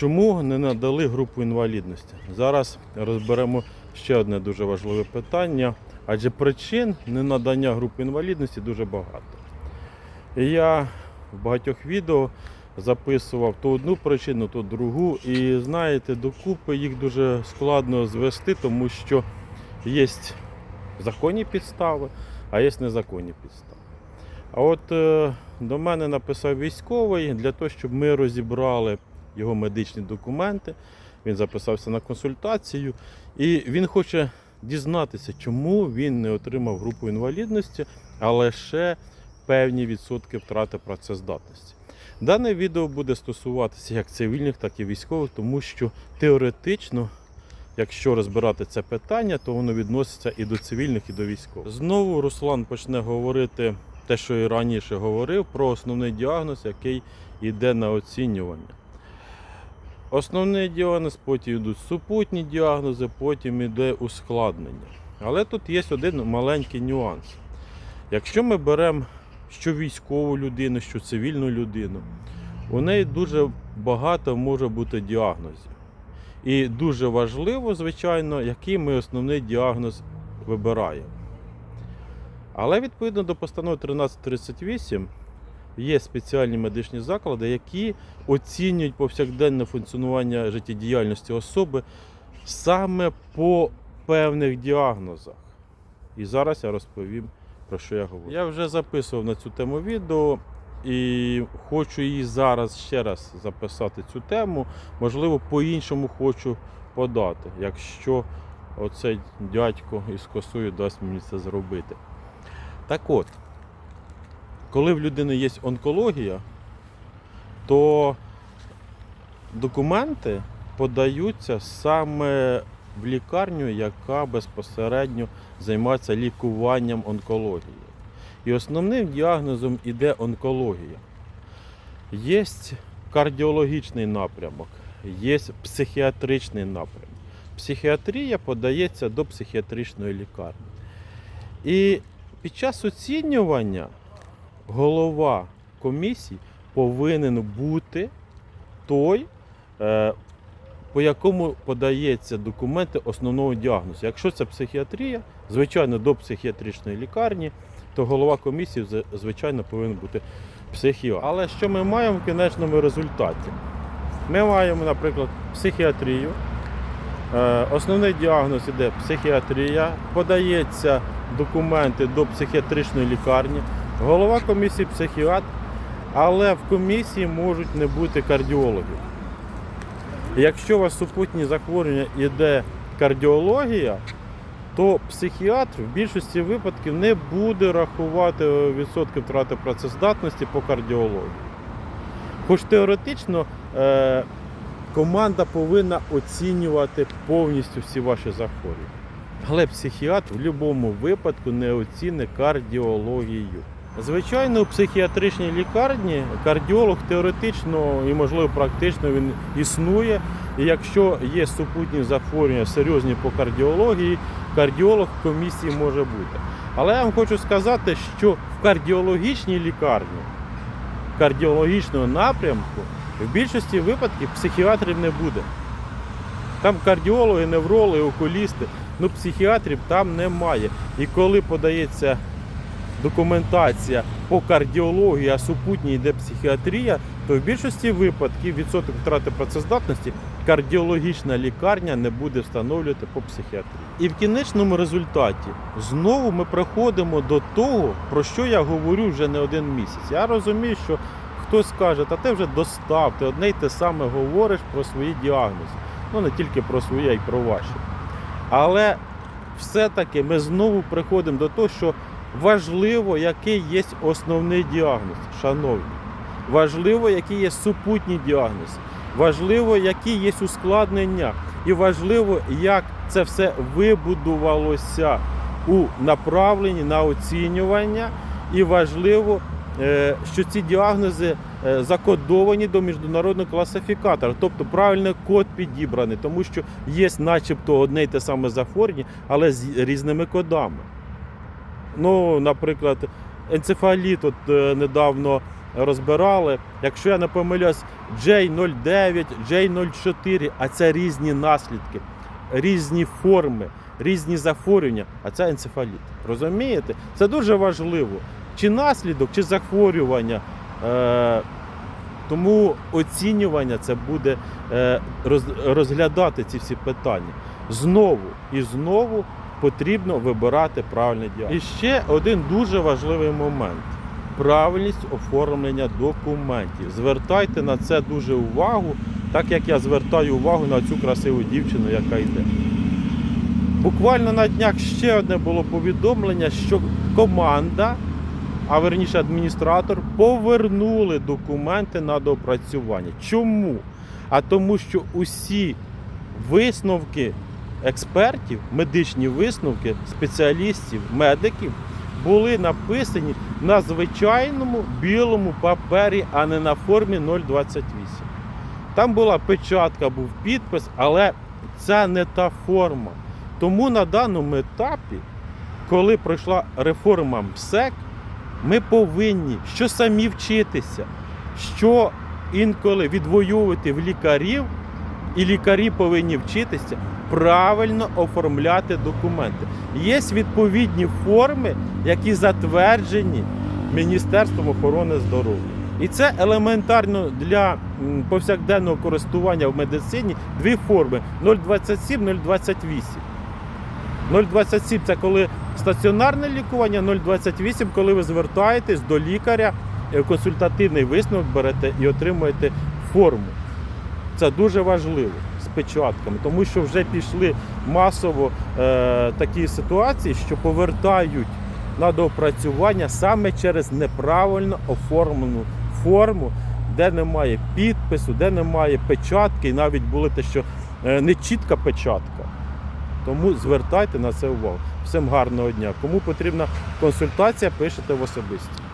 Чому не надали групу інвалідності? Зараз розберемо ще одне дуже важливе питання, адже причин ненадання групи інвалідності дуже багато. І я в багатьох відео записував то одну причину, то другу. І знаєте, докупи їх дуже складно звести, тому що є законні підстави, а є незаконні підстави. А от е, до мене написав військовий для того, щоб ми розібрали його медичні документи. Він записався на консультацію, і він хоче дізнатися, чому він не отримав групу інвалідності, а лише певні відсотки втрати працездатності. Дане відео буде стосуватися як цивільних, так і військових, тому що теоретично, якщо розбирати це питання, то воно відноситься і до цивільних, і до військових. Знову Руслан почне говорити те, що і раніше говорив, про основний діагноз, який йде на оцінювання. Основний діагноз, потім йдуть супутні діагнози, потім йде ускладнення. Але тут є один маленький нюанс. Якщо ми беремо що військову людину, що цивільну людину, у неї дуже багато може бути діагнозів. І дуже важливо, звичайно, який ми основний діагноз вибираємо. Але відповідно до постанови 1338 є спеціальні медичні заклади, які оцінюють повсякденне функціонування життєдіяльності особи саме по певних діагнозах. І зараз я розповім про що я говорю. Я вже записував на цю тему відео і хочу її зараз ще раз записати цю тему. Можливо, по-іншому хочу подати, якщо оцей дядько із косою дасть мені це зробити. Так от, коли в людини є онкологія, то документи подаються саме в лікарню, яка безпосередньо займається лікуванням онкології. І основним діагнозом іде онкологія. Є кардіологічний напрямок, є психіатричний напрямок. Психіатрія подається до психіатричної лікарні. І під час оцінювання голова комісії повинен бути той, е, по якому подається документи основного діагнозу. Якщо це психіатрія, звичайно, до психіатричної лікарні, то голова комісії, звичайно, повинен бути психіатр. Але що ми маємо в кінечному результаті? Ми маємо, наприклад, психіатрію. Е, Основний діагноз іде психіатрія, подається документи до психіатричної лікарні, голова комісії психіатр, але в комісії можуть не бути кардіологів. Якщо у вас супутні захворювання іде кардіологія, то психіатр в більшості випадків не буде рахувати відсотки втрати працездатності по кардіології. Хоч теоретично е, команда повинна оцінювати повністю всі ваші захворювання. Але психіатр в будь-якому випадку не оцінить кардіологію. Звичайно, у психіатричній лікарні кардіолог теоретично і, можливо, практично він існує. І якщо є супутні захворювання серйозні по кардіології, кардіолог в комісії може бути. Але я вам хочу сказати, що в кардіологічній лікарні кардіологічного напрямку в більшості випадків психіатрів не буде. Там кардіологи, неврологи, окулісти, ну психіатрів там немає. І коли подається документація по кардіології, а супутній йде психіатрія, то в більшості випадків відсоток втрати працездатності кардіологічна лікарня не буде встановлювати по психіатрії. І в кінечному результаті знову ми приходимо до того, про що я говорю вже не один місяць. Я розумію, що хтось скаже, та ти вже достав, ти одне й те саме говориш про свої діагнози. Ну не тільки про свої, а й про ваші. Але все-таки ми знову приходимо до того, що важливо, який є основний діагноз, шановні. Важливо, який є супутній діагноз. Важливо, які є ускладнення. І важливо, як це все вибудувалося у направленні на оцінювання. І важливо, е, що ці діагнози е, закодовані до міжнародного класифікатора, тобто правильний код підібраний, тому що є начебто одне й те саме захворювання, але з різними кодами. Ну, наприклад, енцефаліт, от е, недавно розбирали. Якщо я не помиляюсь, J09, J04, а це різні наслідки, різні форми, різні захворювання, а це енцефаліт. Розумієте? Це дуже важливо. Чи наслідок, чи захворювання. Е, тому оцінювання це буде е, розглядати ці всі питання. Знову і знову потрібно вибирати правильний діагноз. І ще один дуже важливий момент правильність оформлення документів. Звертайте на це дуже увагу, так як я звертаю увагу на цю красиву дівчину, яка йде. Буквально на днях ще одне було повідомлення, що команда, а верніше адміністратор, повернули документи на доопрацювання. Чому? А тому, що усі висновки експертів, медичні висновки спеціалістів, медиків були написані на звичайному білому папері, а не на формі 028. Там була печатка, був підпис, але це не та форма. Тому на даному етапі, коли пройшла реформа МСЕК, ми повинні що самі вчитися, що інколи відвоювати в лікарів, і лікарі повинні вчитися правильно оформляти документи. Є відповідні форми, які затверджені Міністерством охорони здоров'я. І це елементарно для повсякденного користування в медицині дві форми 027, 028. 027 це коли стаціонарне лікування, 028 коли ви звертаєтесь до лікаря, е, консультативний висновок берете і отримуєте форму. Це дуже важливо з печатками, тому що вже пішли масово е, такі ситуації, що повертають на доопрацювання саме через неправильно оформлену форму, де немає підпису, де немає печатки, і навіть були те, що е, не чітка печатка. Тому звертайте на це увагу. Всім гарного дня. Кому потрібна консультація, пишете в особисті.